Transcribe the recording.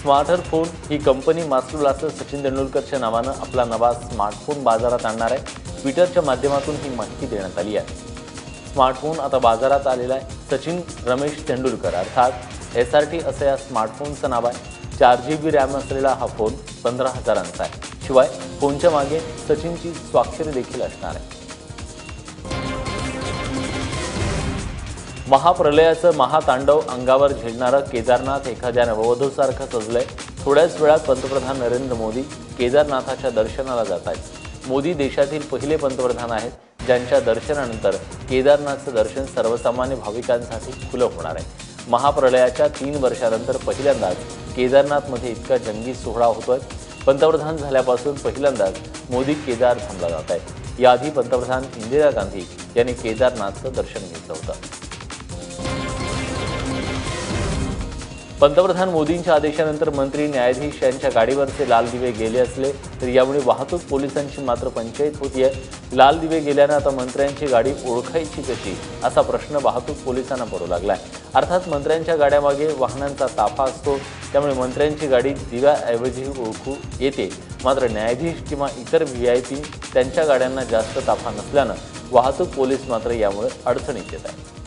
Smarter phone ही company master blaster Sachin तेंडुलकरच्या नावानं आपला नवा स्मार्टफोन बाजारात आणणार आहे. ट्विटरच्या माध्यमातून ही माहिती देण्यात आली आहे. स्मार्टफोन आता बाजारात आलेला आहे. सचिन रमेश तेंडुलकर अर्थात एस आर टी असं या स्मार्टफोनचं नाव आहे. चार जी बी रॅम असलेला हा फोन पंधरा हजारांचा आहे. शिवाय फोनच्या मागे सचिनची स्वाक्षरी देखील असणार आहे. महाप्रलयाचं महातांडव अंगावर झेडणारं केदारनाथ एखाद्या नववधूसारखं सजलंय. थोड्याच वेळात पंतप्रधान नरेंद्र मोदी केदारनाथाच्या दर्शनाला जात आहेत. मोदी देशातील पहिले पंतप्रधान आहेत ज्यांच्या दर्शनानंतर केदारनाथचं दर्शन सर्वसामान्य भाविकांसाठी खुलं होणार आहे. महाप्रलयाच्या तीन वर्षानंतर पहिल्यांदाच केदारनाथमध्ये इतका जंगी सोहळा होतोय. पंतप्रधान झाल्यापासून पहिल्यांदाच मोदी केदार थांबला जात आहेत. याआधी पंतप्रधान इंदिरा गांधी यांनी केदारनाथचं दर्शन घेतलं होतं. पंतप्रधान मोदींच्या आदेशानंतर मंत्री न्यायाधीश यांच्या गाडीवरचे लाल दिवे गेले असले तरी यामुळे वाहतूक पोलिसांची मात्र पंचायत होतीये. लाल दिवे गेल्यानं आता मंत्र्यांची गाडी ओळखायची कशी? असा प्रश्न वाहतूक पोलिसांना पडू लागलाय. अर्थात मंत्र्यांच्या गाड्यामागे वाहनांचा ताफा असतो त्यामुळे मंत्र्यांची गाडी दिव्याऐवजी ओळखू येते. मात्र न्यायाधीश किंवा इतर व्ही आय पी त्यांच्या गाड्यांना जास्त ताफा नसल्यानं वाहतूक पोलीस मात्र यामुळे अडचणीत येत आहेत.